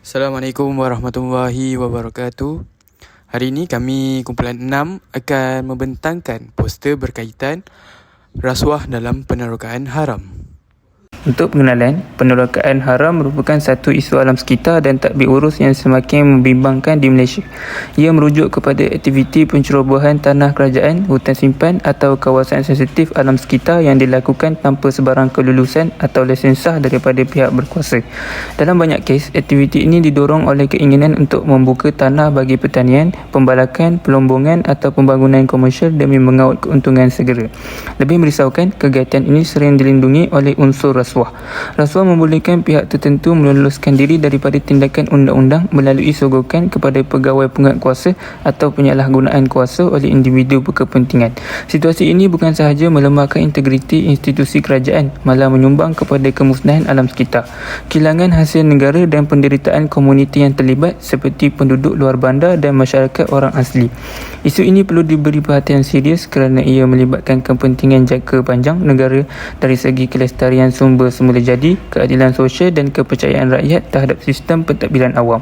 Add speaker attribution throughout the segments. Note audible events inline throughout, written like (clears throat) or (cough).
Speaker 1: Assalamualaikum warahmatullahi wabarakatuh. Hari ini kami kumpulan 6 akan membentangkan poster berkaitan rasuah dalam penerokaan haram.
Speaker 2: Untuk pengenalan, penerokaan haram merupakan satu isu alam sekitar dan takbir urus yang semakin membimbangkan di Malaysia. Ia merujuk kepada aktiviti pencerobohan tanah kerajaan, hutan simpan atau kawasan sensitif alam sekitar yang dilakukan tanpa sebarang kelulusan atau lesen sah daripada pihak berkuasa. Dalam banyak kes, aktiviti ini didorong oleh keinginan untuk membuka tanah bagi pertanian, pembalakan, pelombongan atau pembangunan komersial demi mengaut keuntungan segera. Lebih merisaukan, kegiatan ini sering dilindungi oleh unsur rasuah rasuah. Rasuah membolehkan pihak tertentu meluluskan diri daripada tindakan undang-undang melalui sogokan kepada pegawai penguatkuasa atau penyalahgunaan kuasa oleh individu berkepentingan. Situasi ini bukan sahaja melemahkan integriti institusi kerajaan, malah menyumbang kepada kemusnahan alam sekitar. Kilangan hasil negara dan penderitaan komuniti yang terlibat seperti penduduk luar bandar dan masyarakat orang asli. Isu ini perlu diberi perhatian serius kerana ia melibatkan kepentingan jangka panjang negara dari segi kelestarian sumber sumber semula jadi, keadilan sosial dan kepercayaan rakyat terhadap sistem pentadbiran awam.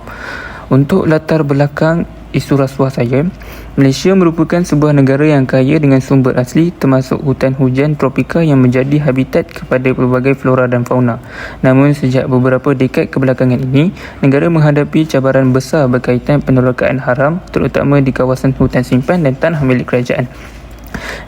Speaker 2: Untuk latar belakang isu rasuah saya, Malaysia merupakan sebuah negara yang kaya dengan sumber asli termasuk hutan hujan tropika yang menjadi habitat kepada pelbagai flora dan fauna. Namun sejak beberapa dekad kebelakangan ini, negara menghadapi cabaran besar berkaitan penerokaan haram terutama di kawasan hutan simpan dan tanah milik kerajaan.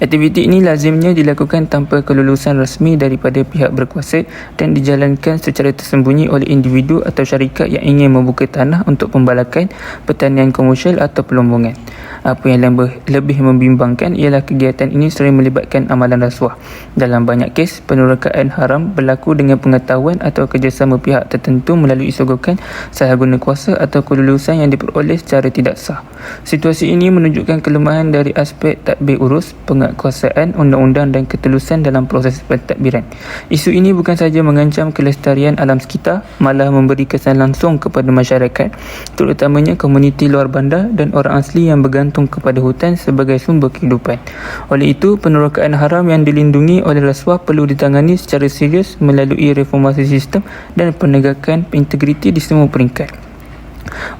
Speaker 2: Aktiviti ini lazimnya dilakukan tanpa kelulusan rasmi daripada pihak berkuasa dan dijalankan secara tersembunyi oleh individu atau syarikat yang ingin membuka tanah untuk pembalakan, pertanian komersial atau pelombongan. Apa yang lebih, membimbangkan ialah kegiatan ini sering melibatkan amalan rasuah. Dalam banyak kes, penerokaan haram berlaku dengan pengetahuan atau kerjasama pihak tertentu melalui sogokan salah guna kuasa atau kelulusan yang diperoleh secara tidak sah. Situasi ini menunjukkan kelemahan dari aspek takbir urus, penguatkuasaan, undang-undang dan ketelusan dalam proses pentadbiran. Isu ini bukan sahaja mengancam kelestarian alam sekitar, malah memberi kesan langsung kepada masyarakat, terutamanya komuniti luar bandar dan orang asli yang bergantung kepada hutan sebagai sumber kehidupan. Oleh itu, penerokaan haram yang dilindungi oleh rasuah perlu ditangani secara serius melalui reformasi sistem dan penegakan integriti di semua peringkat.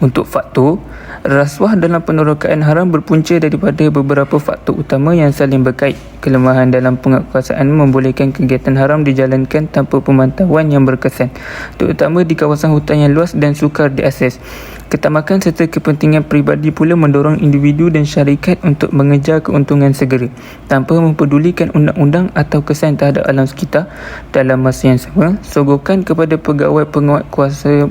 Speaker 2: Untuk faktor, Rasuah dalam penerokaan haram berpunca daripada beberapa faktor utama yang saling berkait. Kelemahan dalam penguatkuasaan membolehkan kegiatan haram dijalankan tanpa pemantauan yang berkesan, terutama di kawasan hutan yang luas dan sukar diakses. Ketamakan serta kepentingan peribadi pula mendorong individu dan syarikat untuk mengejar keuntungan segera tanpa mempedulikan undang-undang atau kesan terhadap alam sekitar. Dalam masa yang sama, sogokan kepada pegawai penguatkuasa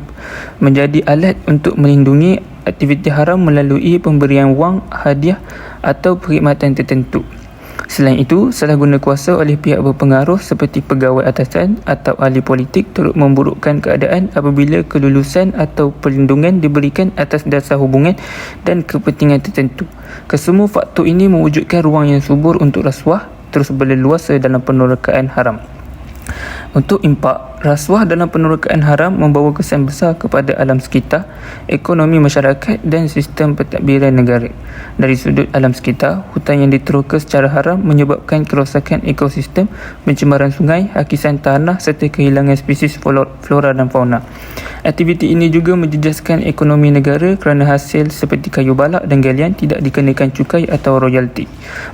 Speaker 2: menjadi alat untuk melindungi aktiviti haram melalui pemberian wang, hadiah atau perkhidmatan tertentu. Selain itu, salah guna kuasa oleh pihak berpengaruh seperti pegawai atasan atau ahli politik turut memburukkan keadaan apabila kelulusan atau perlindungan diberikan atas dasar hubungan dan kepentingan tertentu. Kesemua faktor ini mewujudkan ruang yang subur untuk rasuah terus berleluasa dalam penerokaan haram. Untuk impak, rasuah dalam penerokaan haram membawa kesan besar kepada alam sekitar, ekonomi masyarakat dan sistem pentadbiran negara. Dari sudut alam sekitar, hutan yang diteroka secara haram menyebabkan kerosakan ekosistem, pencemaran sungai, hakisan tanah serta kehilangan spesies flora dan fauna. Aktiviti ini juga menjejaskan ekonomi negara kerana hasil seperti kayu balak dan galian tidak dikenakan cukai atau royalti,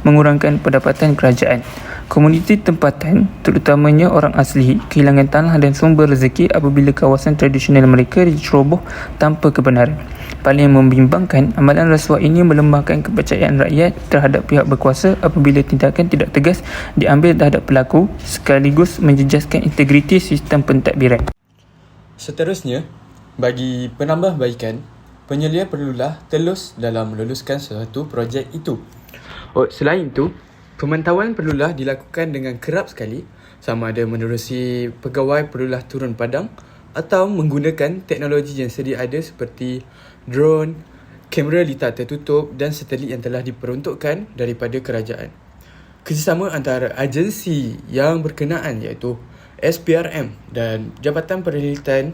Speaker 2: mengurangkan pendapatan kerajaan. Komuniti tempatan, terutamanya orang asli, kehilangan tanah dan sumber rezeki apabila kawasan tradisional mereka diceroboh tanpa kebenaran. Paling membimbangkan, amalan rasuah ini melemahkan kepercayaan rakyat terhadap pihak berkuasa apabila tindakan tidak tegas diambil terhadap pelaku sekaligus menjejaskan integriti sistem pentadbiran.
Speaker 1: Seterusnya, bagi penambahbaikan, penyelia perlulah telus dalam meluluskan sesuatu projek itu. Oh, selain itu, Pemantauan perlulah dilakukan dengan kerap sekali sama ada menerusi pegawai perlulah turun padang atau menggunakan teknologi yang sedia ada seperti drone, kamera litar tertutup dan satelit yang telah diperuntukkan daripada kerajaan. Kerjasama antara agensi yang berkenaan iaitu SPRM dan Jabatan Perkhidmatan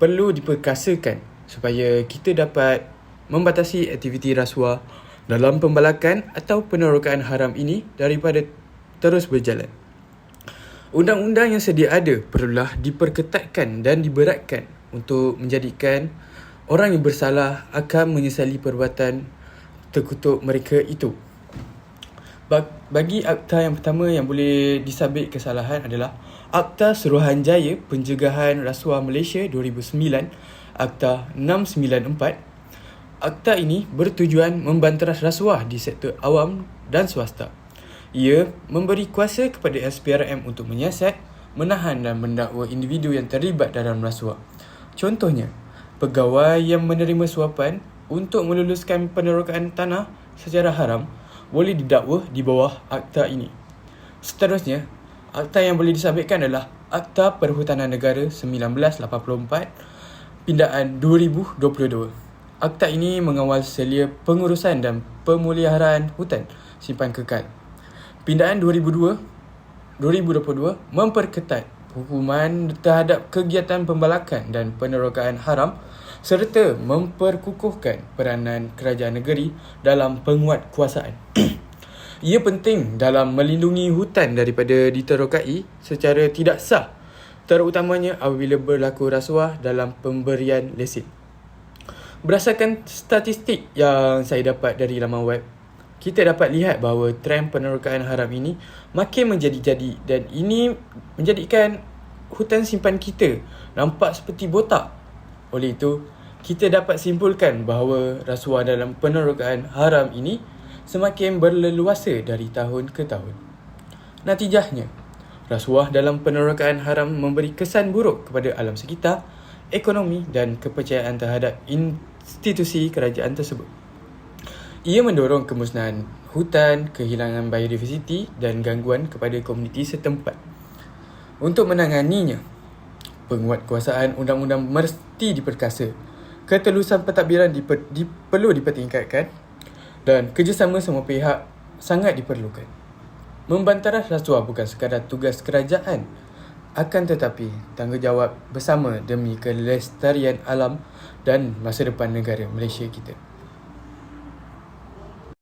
Speaker 1: perlu diperkasakan supaya kita dapat membatasi aktiviti rasuah dalam pembalakan atau penerokaan haram ini daripada terus berjalan. Undang-undang yang sedia ada perlulah diperketatkan dan diberatkan untuk menjadikan orang yang bersalah akan menyesali perbuatan terkutuk mereka itu. Ba- Bagi akta yang pertama yang boleh disabit kesalahan adalah Akta Suruhanjaya Pencegahan Rasuah Malaysia 2009 Akta 694 Akta ini bertujuan membanteras rasuah di sektor awam dan swasta. Ia memberi kuasa kepada SPRM untuk menyiasat, menahan dan mendakwa individu yang terlibat dalam rasuah. Contohnya, pegawai yang menerima suapan untuk meluluskan penerokaan tanah secara haram boleh didakwa di bawah akta ini. Seterusnya, akta yang boleh disabitkan adalah Akta Perhutanan Negara 1984 Pindaan 2022. Akta ini mengawal selia pengurusan dan pemuliharaan hutan simpan kekal. Pindaan 2002 2022 memperketat hukuman terhadap kegiatan pembalakan dan penerokaan haram serta memperkukuhkan peranan kerajaan negeri dalam penguatkuasaan. (clears throat) Ia penting dalam melindungi hutan daripada diterokai secara tidak sah terutamanya apabila berlaku rasuah dalam pemberian lesen. Berdasarkan statistik yang saya dapat dari laman web, kita dapat lihat bahawa trend penerokaan haram ini makin menjadi-jadi dan ini menjadikan hutan simpan kita nampak seperti botak. Oleh itu, kita dapat simpulkan bahawa rasuah dalam penerokaan haram ini semakin berleluasa dari tahun ke tahun. Natijahnya, rasuah dalam penerokaan haram memberi kesan buruk kepada alam sekitar, ekonomi dan kepercayaan terhadap institusi kerajaan tersebut. Ia mendorong kemusnahan hutan, kehilangan biodiversiti dan gangguan kepada komuniti setempat. Untuk menanganinya, penguatkuasaan undang-undang mesti diperkasa. Ketelusan pentadbiran diper, di, perlu dipertingkatkan dan kerjasama semua pihak sangat diperlukan. Membantaras rasuah bukan sekadar tugas kerajaan akan tetapi tanggungjawab bersama demi kelestarian alam dan masa depan negara Malaysia kita.